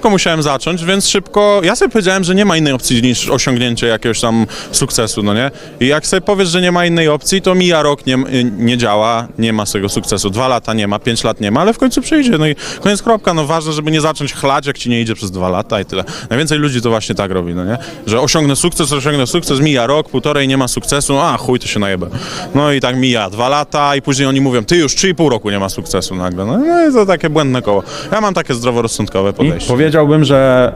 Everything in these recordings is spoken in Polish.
Szybko musiałem zacząć, więc szybko. Ja sobie powiedziałem, że nie ma innej opcji niż osiągnięcie jakiegoś tam sukcesu, no nie? I jak sobie powiesz, że nie ma innej opcji, to mija rok, nie, nie działa, nie ma tego sukcesu. Dwa lata nie ma, pięć lat nie ma, ale w końcu przyjdzie. No i koniec kropka. No ważne, żeby nie zacząć chlać, jak ci nie idzie przez dwa lata i tyle. Najwięcej ludzi to właśnie tak robi, no nie? Że osiągnę sukces, osiągnę sukces, mija rok, półtorej, nie ma sukcesu, a chuj, to się najebę. No i tak mija dwa lata i później oni mówią, ty już trzy i pół roku nie ma sukcesu nagle. No, no i to takie błędne koło. Ja mam takie zdroworozsądkowe podejście. Powiedziałbym, że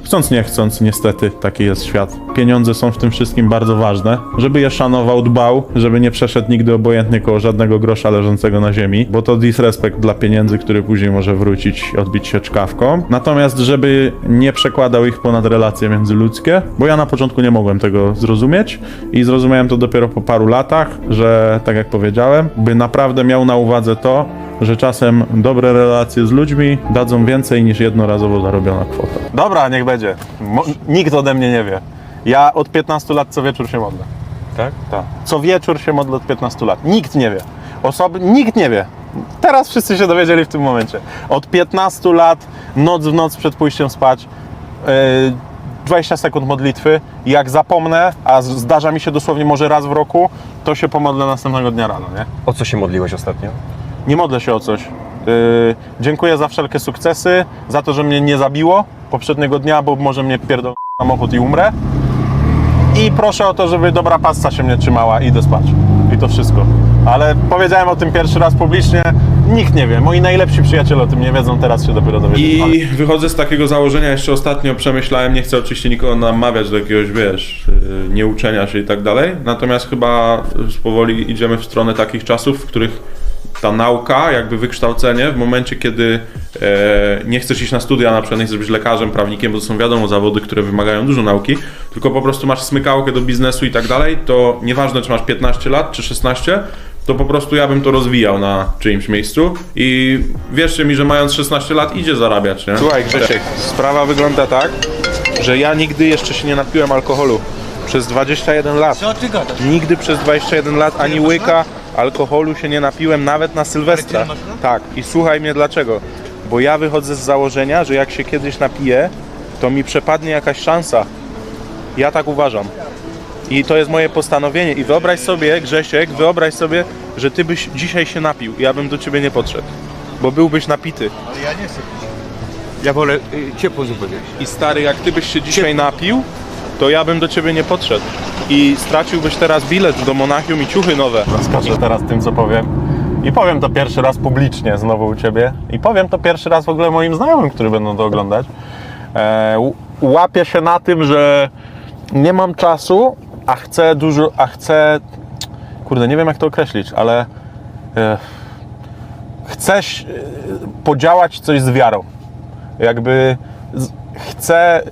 e, chcąc nie chcąc, niestety taki jest świat. Pieniądze są w tym wszystkim bardzo ważne. Żeby je szanował, dbał, żeby nie przeszedł nigdy obojętnie koło żadnego grosza leżącego na ziemi, bo to disrespekt dla pieniędzy, który później może wrócić, odbić się czkawką. Natomiast, żeby nie przekładał ich ponad relacje międzyludzkie, bo ja na początku nie mogłem tego zrozumieć i zrozumiałem to dopiero po paru latach, że tak jak powiedziałem, by naprawdę miał na uwadze to, że czasem dobre relacje z ludźmi dadzą więcej niż jednorazowo zarobiona kwota. Dobra, niech będzie. Mo- nikt ode mnie nie wie. Ja od 15 lat co wieczór się modlę. Tak? Tak. Co wieczór się modlę od 15 lat. Nikt nie wie. Osoby, nikt nie wie. Teraz wszyscy się dowiedzieli w tym momencie. Od 15 lat, noc w noc przed pójściem spać, yy, 20 sekund modlitwy. Jak zapomnę, a zdarza mi się dosłownie może raz w roku, to się pomodlę następnego dnia rano, nie? O co się modliłeś ostatnio? Nie modlę się o coś. Yy, dziękuję za wszelkie sukcesy, za to, że mnie nie zabiło poprzedniego dnia, bo może mnie pierdol samochód i umrę. I proszę o to, żeby dobra pasta się mnie trzymała i idę spać. I to wszystko. Ale powiedziałem o tym pierwszy raz publicznie. Nikt nie wie. Moi najlepsi przyjaciele o tym nie wiedzą, teraz się dopiero dowiedzą. I wychodzę z takiego założenia, jeszcze ostatnio przemyślałem, nie chcę oczywiście nikogo namawiać do jakiegoś, wiesz, yy, nieuczenia się i tak dalej, natomiast chyba powoli idziemy w stronę takich czasów, w których ta nauka, jakby wykształcenie, w momencie, kiedy e, nie chcesz iść na studia, na przykład nie chcesz być lekarzem, prawnikiem, bo to są wiadomo zawody, które wymagają dużo nauki, tylko po prostu masz smykałkę do biznesu i tak dalej, to nieważne, czy masz 15 lat, czy 16, to po prostu ja bym to rozwijał na czyimś miejscu i wierzcie mi, że mając 16 lat idzie zarabiać, nie? Słuchaj Grzesiek, sprawa wygląda tak, że ja nigdy jeszcze się nie napiłem alkoholu. Przez 21 lat. Co ty gadasz? Nigdy przez 21 lat ani łyka alkoholu się nie napiłem, nawet na Sylwestra. Masz Tak, i słuchaj mnie dlaczego. Bo ja wychodzę z założenia, że jak się kiedyś napiję, to mi przepadnie jakaś szansa. Ja tak uważam. I to jest moje postanowienie. I wyobraź sobie, Grzesiek, wyobraź sobie, że ty byś dzisiaj się napił. Ja bym do ciebie nie podszedł. Bo byłbyś napity. Ale ja nie chcę. Ja wolę y, ciepło jeść. I stary, jak ty byś się dzisiaj napił, to ja bym do ciebie nie podszedł. I straciłbyś teraz bilet do Monachium i ciuchy nowe. Zaskoczę teraz tym, co powiem. I powiem to pierwszy raz publicznie znowu u Ciebie. I powiem to pierwszy raz w ogóle moim znajomym, którzy będą to oglądać. E, łapię się na tym, że nie mam czasu, a chcę dużo, a chcę... Kurde, nie wiem jak to określić, ale e, chcę e, podziałać coś z wiarą. Jakby z- chcę,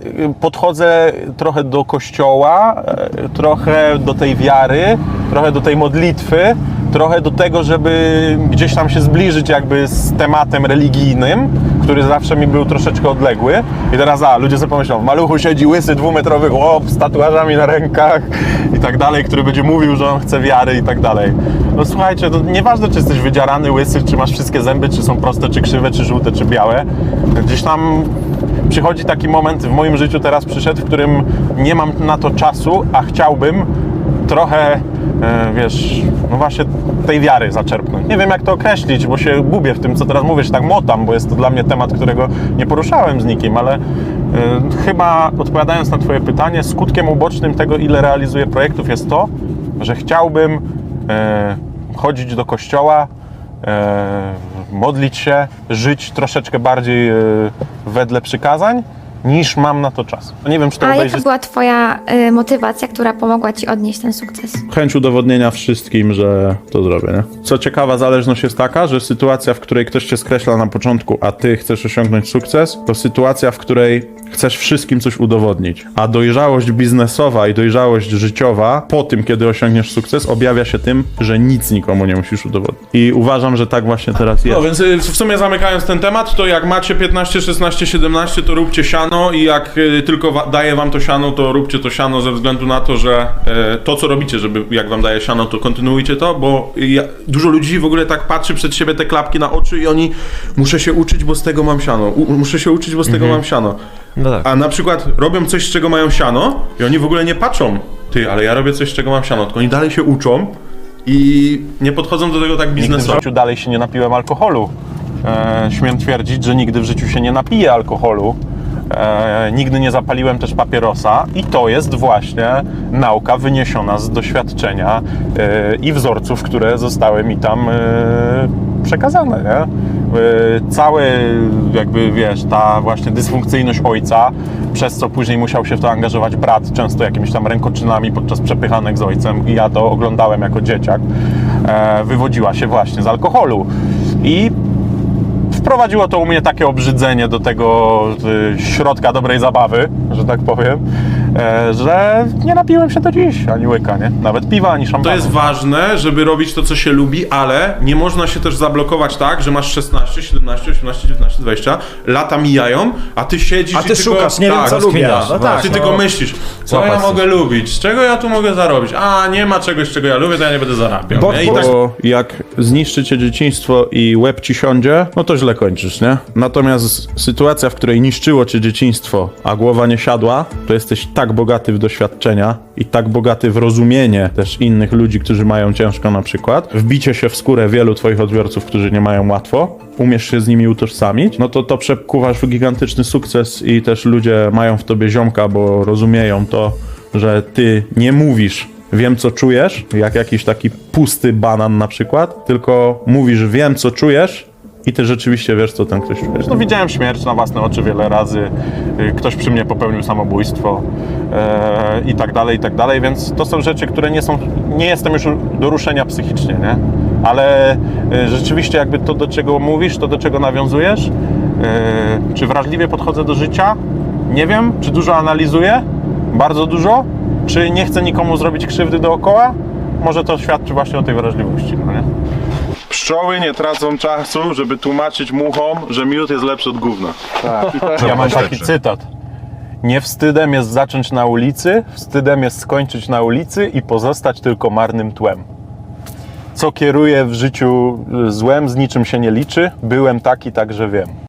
podchodzę trochę do kościoła, e, trochę do tej wiary, trochę do tej modlitwy, trochę do tego, żeby gdzieś tam się zbliżyć jakby z tematem religijnym, który zawsze mi był troszeczkę odległy. I teraz, a, ludzie sobie pomyślą, w maluchu siedzi łysy, dwumetrowy chłop z tatuażami na rękach i tak dalej, który będzie mówił, że on chce wiary i tak dalej. No słuchajcie, to nieważne, czy jesteś wydzierany, łysy, czy masz wszystkie zęby, czy są proste, czy krzywe, czy żółte, czy białe. Gdzieś tam przychodzi taki moment w moim życiu teraz przyszedł, w którym nie mam na to czasu, a chciałbym trochę, e, wiesz, no właśnie tej wiary zaczerpnąć. Nie wiem jak to określić, bo się gubię w tym, co teraz mówisz, tak motam, bo jest to dla mnie temat, którego nie poruszałem z nikim, ale e, chyba odpowiadając na Twoje pytanie, skutkiem ubocznym tego, ile realizuję projektów jest to, że chciałbym e, chodzić do kościoła, modlić się, żyć troszeczkę bardziej e, wedle przykazań, niż mam na to czas. Nie wiem, czy to A obejrzy jaka była Twoja y, motywacja, która pomogła Ci odnieść ten sukces? chęć udowodnienia wszystkim, że to zrobię, nie? Co ciekawa zależność jest taka, że sytuacja, w której ktoś cię skreśla na początku, a ty chcesz osiągnąć sukces, to sytuacja, w której chcesz wszystkim coś udowodnić. A dojrzałość biznesowa i dojrzałość życiowa po tym, kiedy osiągniesz sukces, objawia się tym, że nic nikomu nie musisz udowodnić. I uważam, że tak właśnie teraz jest. No więc y, w sumie zamykając ten temat, to jak macie 15, 16, 17, to róbcie siano i jak y, tylko wa- daje wam to siano, to róbcie to siano ze względu na to, że e, to co robicie, żeby jak wam daje siano, to kontynuujcie to, bo ja, dużo ludzi w ogóle tak patrzy przed siebie te klapki na oczy i oni muszę się uczyć, bo z tego mam siano. U, muszę się uczyć, bo z tego mam siano. No tak. A na przykład robią coś, z czego mają siano i oni w ogóle nie patrzą, ty, ale ja robię coś, z czego mam siano, tylko oni dalej się uczą i nie podchodzą do tego tak Nigdy w biznesowo. życiu dalej się nie napiłem alkoholu. E, śmiem twierdzić, że nigdy w życiu się nie napiję alkoholu. E, nigdy nie zapaliłem też papierosa i to jest właśnie nauka wyniesiona z doświadczenia e, i wzorców, które zostały mi tam e, przekazane. Nie? E, cały jakby wiesz, ta właśnie dysfunkcyjność ojca, przez co później musiał się w to angażować brat, często jakimiś tam rękoczynami podczas przepychanek z ojcem i ja to oglądałem jako dzieciak, e, wywodziła się właśnie z alkoholu. I wprowadziło to u mnie takie obrzydzenie do tego y, środka dobrej zabawy, że tak powiem, e, że nie napiłem się do dziś ani łyka, nie? Nawet piwa, ani szampana. To jest ważne, żeby robić to, co się lubi, ale nie można się też zablokować tak, że masz 16, 17, 18, 19, 20, lata mijają, a ty siedzisz A i ty tylko, szukasz, nie wiem, tak, co lubię. rozkminiasz. No tak, Ty no. tylko myślisz, co ja mogę lubić, z czego ja tu mogę zarobić? A, nie ma czegoś, czego ja lubię, to ja nie będę zarabiał. Bo- nie? I tak Bo jak zniszczycie dzieciństwo i łeb ci siądzie, no to źle kończysz, nie? Natomiast sytuacja, w której niszczyło cię dzieciństwo, a głowa nie siadła, to jesteś tak bogaty w doświadczenia i tak bogaty w rozumienie też innych ludzi, którzy mają ciężko na przykład, wbicie się w skórę wielu twoich odbiorców, którzy nie mają łatwo, umiesz się z nimi utożsamić, no to to przekuwasz w gigantyczny sukces i też ludzie mają w tobie ziomka, bo rozumieją to, że ty nie mówisz wiem co czujesz, jak jakiś taki pusty banan na przykład, tylko mówisz wiem co czujesz i ty rzeczywiście wiesz co ten ktoś czuje. No, widziałem śmierć na własne oczy wiele razy. Y, Ktoś przy mnie popełnił samobójstwo i tak dalej, i tak dalej, więc to są rzeczy, które nie są, nie jestem już do ruszenia psychicznie, nie? Ale e, rzeczywiście jakby to, do czego mówisz, to do czego nawiązujesz, e, czy wrażliwie podchodzę do życia? Nie wiem. Czy dużo analizuję? Bardzo dużo. Czy nie chcę nikomu zrobić krzywdy dookoła? Może to świadczy właśnie o tej wrażliwości, no nie? Pszczoły nie tracą czasu, żeby tłumaczyć muchom, że miód jest lepszy od gówna. Ja mam taki cytat. Nie wstydem jest zacząć na ulicy, wstydem jest skończyć na ulicy i pozostać tylko marnym tłem. Co kieruje w życiu złem, z niczym się nie liczy. Byłem taki, także wiem.